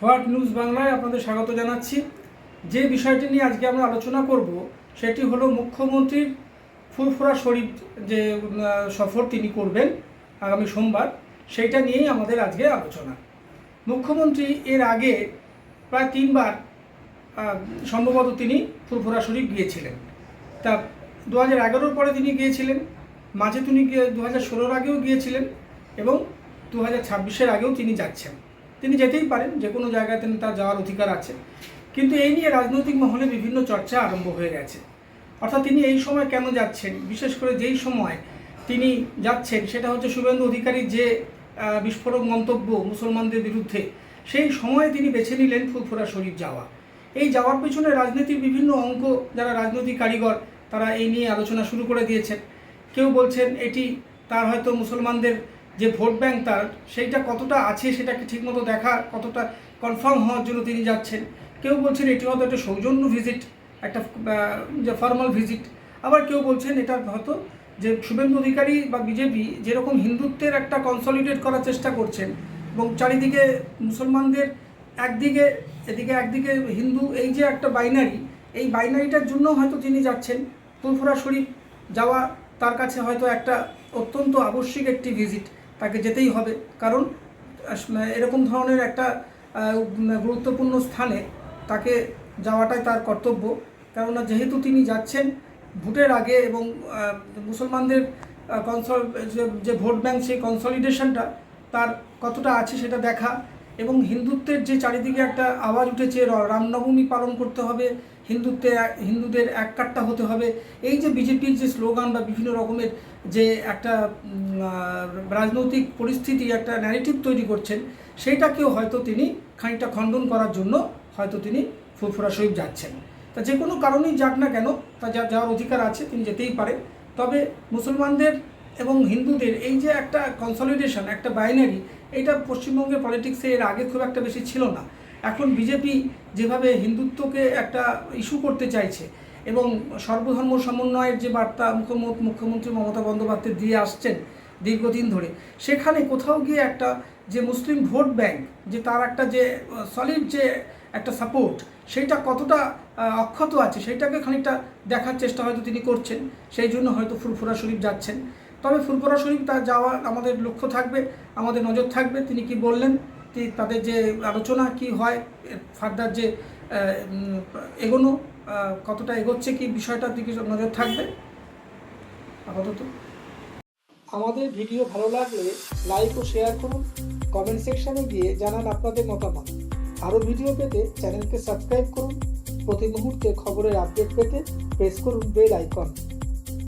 What news বাংলায় আপনাদের স্বাগত জানাচ্ছি। যে বিষয়টি নিয়ে আজকে আমরা আলোচনা করব, সেটি হলো মুখ্যমন্ত্রীর ফুরফুরা শরীফ যে সফর তিনি করবেন আগামী সোমবার, সেইটা নিয়েই আমাদের আজকে আলোচনা। মুখ্যমন্ত্রী এর আগে প্রায় তিনবার সম্ভবত তিনি ফুরফুরা শরীফ গিয়েছিলেন। তা দু হাজার এগারোর পরে তিনি গিয়েছিলেন, মাঝে তিনি গিয়ে দু হাজার ষোলোর আগেও গিয়েছিলেন এবং দু হাজার ছাব্বিশের আগেও তিনি যাচ্ছেন। তিনি যেতেই পারেন, যে কোনো জায়গায় তিনি তার যাওয়ার অধিকার আছে। কিন্তু এই নিয়ে রাজনৈতিক মহলে বিভিন্ন চর্চা আরম্ভ হয়ে গেছে। অর্থাৎ তিনি এই সময় কেন যাচ্ছেন? বিশেষ করে যেই সময় তিনি যাচ্ছেন, সেটা হচ্ছে শুভেন্দু অধিকারীর যে বিস্ফোরক মন্তব্য মুসলমানদের বিরুদ্ধে, সেই সময়ে তিনি বেছে নিলেন ফুরফুরা শরীফ যাওয়া। এই যাওয়ার পেছনে রাজনীতির বিভিন্ন অঙ্ক যারা রাজনৈতিক কারিগর, তারা এই নিয়ে আলোচনা শুরু করে দিয়েছেন। কেউ বলছেন এটি তার হয়তো মুসলমানদের যে ভোট ব্যাংক তার, সেইটা কতটা আছে সেটাকে ঠিকমতো দেখা, কতটা কনফার্ম হওয়ার জন্য তিনি যাচ্ছেন। কেউ বলছেন এটি হয়তো একটা সৌজন্য ভিজিট একটা যে ফর্মাল ভিজিট আবার কেউ বলছেন এটা হয়তো যে শুভেন্দু অধিকারী বা বিজেপি যেরকম হিন্দুত্বের একটা কনসলিডেট করার চেষ্টা করছেন এবং চারিদিকে মুসলমানদের একদিকে, এদিকে একদিকে হিন্দু, এই যে একটা বাইনারি এই বাইনারিটার জন্য হয়তো তিনি যাচ্ছেন। ফুরফুরা শরীফ যাওয়া তার কাছে হয়তো একটা অত্যন্ত আবশ্যিক একটি ভিজিট তাকে যেতেই হবে। কারণ এরকম ধরনের একটা গুরুত্বপূর্ণ স্থানে তাকে যাওয়াটাই তার কর্তব্য। কেননা যেহেতু তিনি যাচ্ছেন ভোটের আগে এবং মুসলমানদের কনসল যে ভোট ব্যাংক সেই কনসলিডেশনটা তার কতটা আছে সেটা দেখা। এবং হিন্দুত্বের যে চারিদিকে একটা আওয়াজ উঠেছে রামনবমী পালন করতে হবে হিন্দুত্বের হিন্দুদের এক কাট্টা হতে হবে। এই যে বিজেপির যে স্লোগান বা বিভিন্ন রকমের যে একটা রাজনৈতিক পরিস্থিতি, একটা ন্যারেটিভ তৈরি করছেন সেইটাকেও হয়তো তিনি খানিকটা খণ্ডন করার জন্য হয়তো তিনি ফুরফুরা শরীফ যাচ্ছেন। তা যে কোনো কারণেই যাক না কেন, তা যাওয়ার অধিকার আছে, তিনি যেতেই পারেন। তবে মুসলমানদের এবং হিন্দুদের এই যে একটা কনসলিডেশন একটা বাইনারি এটা পশ্চিমবঙ্গে পলিটিক্সে এর আগে খুব একটা বেশি ছিল না। এখন বিজেপি যেভাবে হিন্দুত্বকে একটা ইস্যু করতে চাইছে এবং সর্বধর্ম সমন্বয়ের যে বার্তা মুখ্যমন্ত্রী মুখ্যমন্ত্রী মমতা বন্দ্যোপাধ্যায় দিয়ে আসছেন দীর্ঘদিন ধরে, সেখানে কোথাও গিয়ে একটা যে মুসলিম ভোট ব্যাংক, যে তার একটা যে সলিড যে একটা সাপোর্ট সেইটা কতটা অক্ষত আছে, সেইটাকে খানিকটা দেখার চেষ্টা হয়তো তিনি করছেন, সেই জন্য হয়তো ফুরফুরা শরীফ যাচ্ছেন। তবে ফুরফুরা শরীফ তার যাওয়া আমাদের লক্ষ্য থাকবে, আমাদের নজর থাকবে। তিনি কি বললেন? তি- তাদের যে আলোচনা কি হয় ফার্দার যে এগোনো কতটা এগোচ্ছে কি বিষয়টার দিকে নজর থাকবে। আপাতত। আমাদের ভিডিও ভালো লাগলে লাইক ও শেয়ার করুন, কমেন্ট সেকশানে গিয়ে জানান আপনাদের মতামত। আরও ভিডিও পেতে চ্যানেলকে সাবস্ক্রাইব করুন। প্রতি মুহূর্তে খবরের আপডেট পেতে প্রেস করুন বেল আইকন।